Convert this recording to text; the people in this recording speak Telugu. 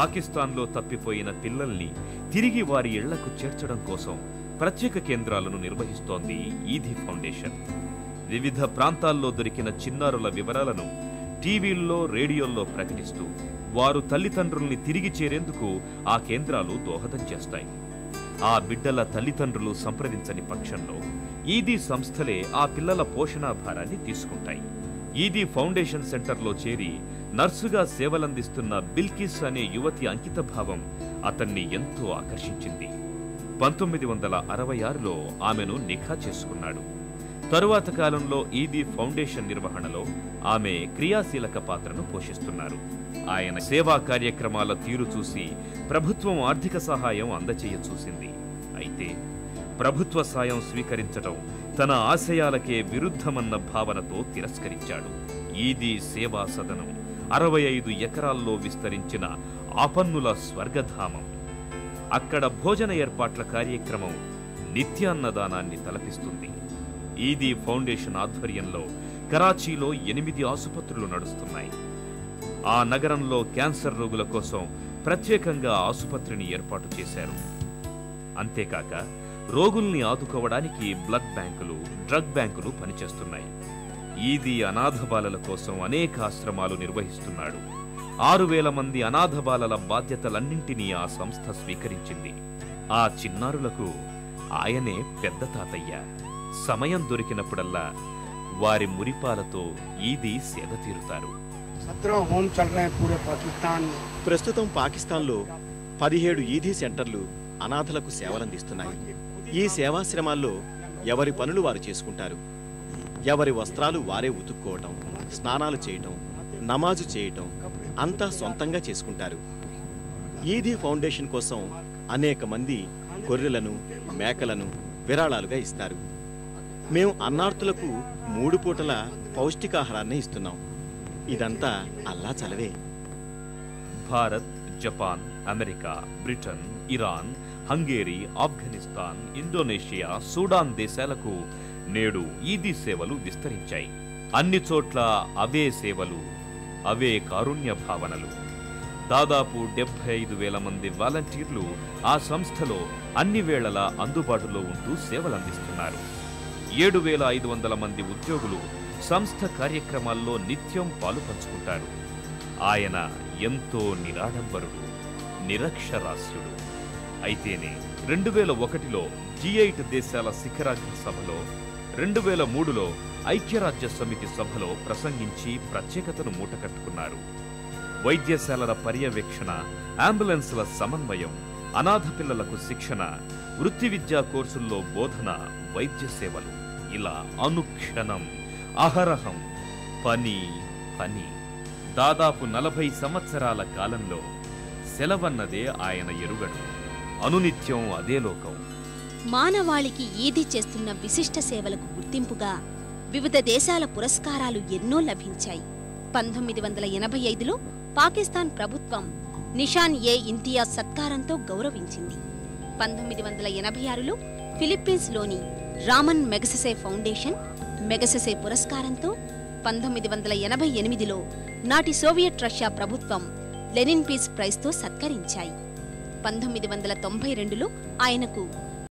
పాకిస్తాన్లో తప్పిపోయిన పిల్లల్ని తిరిగి వారి ఇళ్ళకు చేర్చడం కోసం ప్రత్యేక కేంద్రాలను నిర్వహిస్తోంది ఈదీ ఫౌండేషన్. వివిధ ప్రాంతాల్లో దొరికిన చిన్నారుల వివరాలను టీవీల్లో రేడియోల్లో ప్రకటిస్తూ వారు తల్లిదండ్రుల్ని తిరిగి చేరేందుకు ఆ కేంద్రాలు దోహదం చేస్తాయి. ఆ బిడ్డల తల్లిదండ్రులు సంప్రదించని పక్షంలో ఈదీ సంస్థలే ఆ పిల్లల పోషణాభారాన్ని తీసుకుంటాయి. ఈది ఫౌండేషన్ సెంటర్లో చేరి నర్సుగా సేవలందిస్తున్న బిల్కిస్ అనే యువతి అంకితభావం అతన్ని ఎంతో ఆకర్షించింది. పంతొమ్మిది వందల అరవై ఆరులో ఆమెను నిఖా చేసుకున్నాడు. తరువాత కాలంలో ఈదీ ఫౌండేషన్ నిర్వహణలో ఆమె క్రియాశీలక పాత్రను పోషిస్తున్నారు. ఆయన సేవా కార్యక్రమాల తీరు చూసి ప్రభుత్వం ఆర్థిక సహాయం అందచేయ చూసింది. అయితే ప్రభుత్వ సాయం స్వీకరించటం తన ఆశయాలకే విరుద్ధమన్న భావనతో తిరస్కరించాడు. ఈదీ సేవా సదనం అరవై ఐదు ఎకరాల్లో విస్తరించిన ఆపన్నుల స్వర్గధామం. అక్కడ భోజన ఏర్పాట్ల కార్యక్రమం నిత్యాన్నదానాన్ని తలపిస్తుంది. ఈదీ ఫౌండేషన్ ఆధ్వర్యంలో కరాచీలో ఎనిమిది ఆసుపత్రులు నడుస్తున్నాయి. ఆ నగరంలో క్యాన్సర్ రోగుల కోసం ప్రత్యేకంగా ఆసుపత్రిని ఏర్పాటు చేశారు. అంతేకాక రోగుల్ని ఆదుకోవడానికి బ్లడ్ బ్యాంకులు డ్రగ్ బ్యాంకులు పనిచేస్తున్నాయి. ఈది అనాథ బాలల కోసం అనేక ఆశ్రమాలు నిర్వహిస్తున్నాడు. ఆరు వేల మంది అనాథ బాలల బాధ్యతలన్నింటినీ ఆ సంస్థ స్వీకరించింది. ఆ చిన్నారులకు ఆయనే పెద్ద తాతయ్య. సమయం దొరికినప్పుడల్లా వారి మురిపాలతో ఈది సేద తీరుతారు. ప్రస్తుతం పాకిస్తాన్లో పదిహేడు ఈదీ సెంటర్లు అనాథలకు సేవలందిస్తున్నాయి. ఈ సేవాశ్రమాల్లో ఎవరి పనులు వారు చేసుకుంటారు? ఎవరి వస్త్రాలు వారే ఉతుక్కోవటం స్నానాలు చేయటం నమాజు చేయటం అంతా సొంతంగా చేసుకుంటారు. ఈదీ ఫౌండేషన్ కోసం అనేక మంది గొర్రెలను మేకలను విరాళాలుగా ఇస్తారు. మేము అన్నార్థులకు మూడు పూటల పౌష్టికాహారాన్ని ఇస్తున్నాం. ఇదంతా Allah చలవే. Bharat Japan America Britain Iran Hungary Afghanistan Indonesia Sudan దేశాలకు నేడు ఈదీ సేవలు విస్తరించాయి. అన్ని చోట్ల అవే సేవలు అవే కారుణ్య భావనలు. దాదాపు డెబ్బై ఐదు వేల మంది వాలంటీర్లు ఆ సంస్థలో అన్ని వేళలా అందుబాటులో ఉంటూ సేవలందిస్తున్నారు. ఏడు వేల ఐదు వందల మంది ఉద్యోగులు సంస్థ కార్యక్రమాల్లో నిత్యం పాలు పంచుకుంటారు. ఆయన ఎంతో నిరాడంబరుడు నిరక్షరాస్యుడు. అయితేనే రెండు వేల ఒకటిలో జీ ఎయిట్ దేశాల శిఖరాగ్ర సభలో రెండు వేల మూడులో ఐక్యరాజ్య సమితి సభలో ప్రసంగించి ప్రత్యేకతను మూటకట్టుకున్నారు. వైద్యశాలల పర్యవేక్షణ అంబులెన్స్ల సమన్వయం అనాథ పిల్లలకు శిక్షణ వృత్తి విద్యా కోర్సుల్లో బోధన వైద్య సేవలు. ఇలా అనుక్షణం అహరహం పని పని. దాదాపు నలభై సంవత్సరాల కాలంలో సెలవన్నదే ఆయన ఎరుగడు. అనునిత్యం అదే లోకం. మానవాళికి ఈది చేస్తున్న విశిష్ట సేవలకు గుర్తింపుగా వివిధ దేశాల పురస్కారాలు ఎన్నో లభించాయి. పంతొమ్మిది వందల ఎనభై ఐదులో పాకిస్తాన్ ప్రభుత్వం నిషాన్ ఏ ఇంతియాజ్ సత్కారంతో గౌరవించింది. పంతొమ్మిది వందల ఎనభై ఆరులో ఫిలిప్పీన్స్లోని రామన్ మెగససే ఫౌండేషన్ మెగసెసే పురస్కారంతో పంతొమ్మిది వందల ఎనభై ఎనిమిదిలో నాటి సోవియట్ రష్యా ప్రభుత్వం లెనిన్ పీస్ ప్రైజ్తో సత్కరించాయి. పంతొమ్మిది వందల తొంభై రెండులో ఆయనకు